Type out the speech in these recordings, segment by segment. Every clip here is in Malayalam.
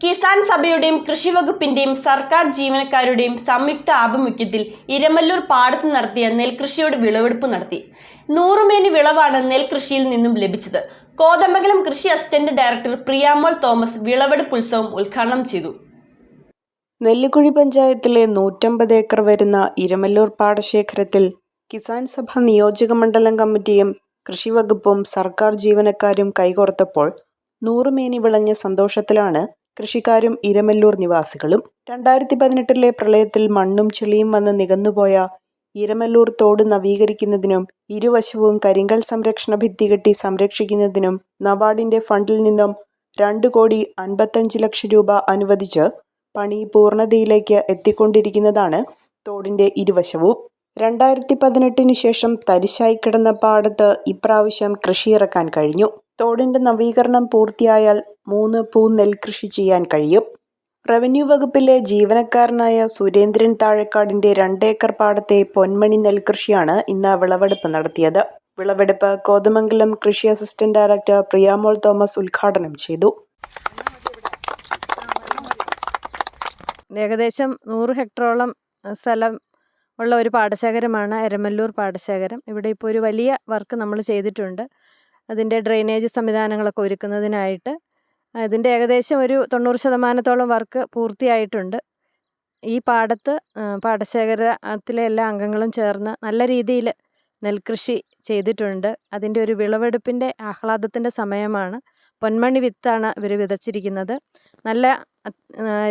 കിസാൻ സഭയുടെയും കൃഷി വകുപ്പിന്റെയും സർക്കാർ ജീവനക്കാരുടെയും സംയുക്ത ആഭിമുഖ്യത്തിൽ ഇരമല്ലൂർ പാടത്ത് നടത്തിയ നെൽകൃഷിയുടെ വിളവെടുപ്പ് നടത്തി. നൂറുമേനി വിളവാണ് നെൽകൃഷിയിൽ നിന്നും ലഭിച്ചത്. കോതമംഗലം കൃഷി അസിസ്റ്റന്റ് ഡയറക്ടർ പ്രിയാമോൾ തോമസ് വിളവെടുപ്പ് ഉത്സവം ഉദ്ഘാടനം ചെയ്തു. നെല്ലിക്കുഴി പഞ്ചായത്തിലെ നൂറ്റമ്പത് ഏക്കർ വരുന്ന ഇരമല്ലൂർ പാടശേഖരത്തിൽ കിസാൻ സഭ നിയോജക മണ്ഡലം കമ്മിറ്റിയും കൃഷിവകുപ്പും സർക്കാർ ജീവനക്കാരും കൈകോർത്തപ്പോൾ നൂറുമേനി വിളഞ്ഞ സന്തോഷത്തിലാണ് കൃഷിക്കാരും ഇരമല്ലൂർ നിവാസികളും രണ്ടായിരത്തി പതിനെട്ടിലെ പ്രളയത്തിൽ മണ്ണും ചെളിയും വന്ന് നികന്നുപോയ ഇരമല്ലൂർ തോട് നവീകരിക്കുന്നതിനും ഇരുവശവും കരിങ്കൽ സംരക്ഷണ ഭിത്തി കെട്ടി സംരക്ഷിക്കുന്നതിനും നബാർഡിന്റെ ഫണ്ടിൽ നിന്നും രണ്ട് കോടി അൻപത്തഞ്ച് ലക്ഷം രൂപ അനുവദിച്ച് പണി പൂർണതയിലേക്ക് എത്തിക്കൊണ്ടിരിക്കുന്നതാണ് തോടിന്റെ ഇരുവശവും. രണ്ടായിരത്തി പതിനെട്ടിന് ശേഷം തരിശായി കിടന്ന പാടത്ത് ഇപ്രാവശ്യം കൃഷിയിറക്കാൻ കഴിഞ്ഞു. തോടിന്റെ നവീകരണം പൂർത്തിയായാൽ മൂന്ന് പൂ നെൽകൃഷി ചെയ്യാൻ കഴിയും. റവന്യൂ വകുപ്പിലെ ജീവനക്കാരനായ സുരേന്ദ്രൻ താഴെക്കാടിന്റെ രണ്ടേക്കർ പാടത്തെ പൊന്മണി നെൽകൃഷിയാണ് ഇന്ന് വിളവെടുപ്പ് നടത്തിയത്. വിളവെടുപ്പ് കോതമംഗലം കൃഷി അസിസ്റ്റന്റ് ഡയറക്ടർ പ്രിയാമോൾ തോമസ് ഉദ്ഘാടനം ചെയ്തു. ഏകദേശം നൂറ് ഹെക്ടറോളം സ്ഥലം ഉള്ള ഒരു പാടശേഖരമാണ് എരമല്ലൂർ പാടശേഖരം. ഇവിടെ ഇപ്പോൾ ഒരു വലിയ വർക്ക് നമ്മൾ ചെയ്തിട്ടുണ്ട്. അതിന്റെ ഡ്രെയിനേജ് സംവിധാനങ്ങളൊക്കെ ഒരുക്കുന്നതിനായിട്ട്. അതിന്റെ ഏകദേശം ഒരു തൊണ്ണൂറ് ശതമാനത്തോളം വർക്ക് പൂർത്തിയായിട്ടുണ്ട്. ഈ പാടത്ത് പാടശേഖരത്തിലെ എല്ലാ അംഗങ്ങളും ചേർന്ന് നല്ല രീതിയിൽ നെൽകൃഷി ചെയ്തിട്ടുണ്ട്. അതിന്റെ ഒരു വിളവെടുപ്പിന്റെ ആഹ്ലാദത്തിന്റെ സമയമാണ്. പൊന്മണി വിത്താണ് ഇവർ വിതച്ചിരിക്കുന്നത്. നല്ല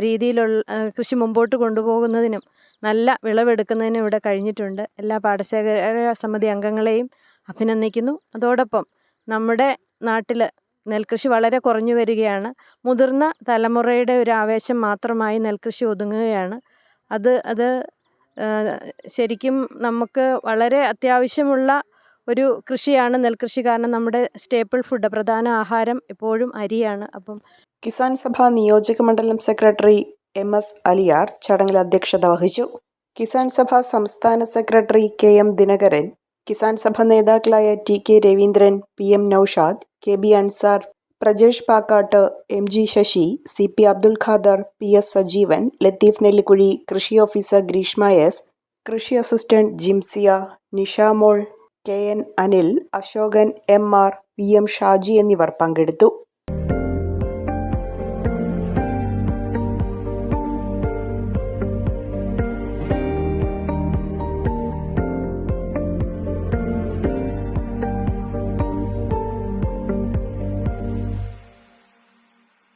രീതിയിലുള്ള കൃഷി മുമ്പോട്ട് കൊണ്ടുപോകുന്നതിനും നല്ല വിളവെടുക്കുന്നതിനും ഇവിടെ കഴിഞ്ഞിട്ടുണ്ട്. എല്ലാ പാടശേഖര സമിതി അംഗങ്ങളെയും അഭിനന്ദിക്കുന്നു. അതോടൊപ്പം നമ്മുടെ നാട്ടിൽ നെൽകൃഷി വളരെ കുറഞ്ഞു വരികയാണ്. മുതിർന്ന തലമുറയുടെ ഒരു ആവേശം മാത്രമായി നെൽകൃഷി ഒതുങ്ങുകയാണ്. അത് അത് ശരിക്കും നമുക്ക് വളരെ അത്യാവശ്യമുള്ള ഒരു കൃഷിയാണ് നെൽകൃഷി. കാരണം നമ്മുടെ സ്റ്റേപ്പിൾ ഫുഡ് പ്രധാന ആഹാരം എപ്പോഴും അരിയാണ്. അപ്പം കിസാൻ സഭ നിയോജക മണ്ഡലം സെക്രട്ടറി എം എസ് അലിയാർ ചടങ്ങിൽ അധ്യക്ഷത വഹിച്ചു. കിസാൻ സഭ സംസ്ഥാന secretary K M Dinakaran Kisan Sabha നേതാക്കളായ T K Raveendran P M Noushad K B Ansar Prajesh Pakkatt M G Sasi C P Abdul Khader P S Sajeevan Latheef Nellikuzhi കൃഷി ഓഫീസർ ഗ്രീഷ്മ എസ് കൃഷി assistant Jimsiya Nishamol K N Anil Asokan M R V M Shaji എന്നിവർ പങ്കെടുത്തു.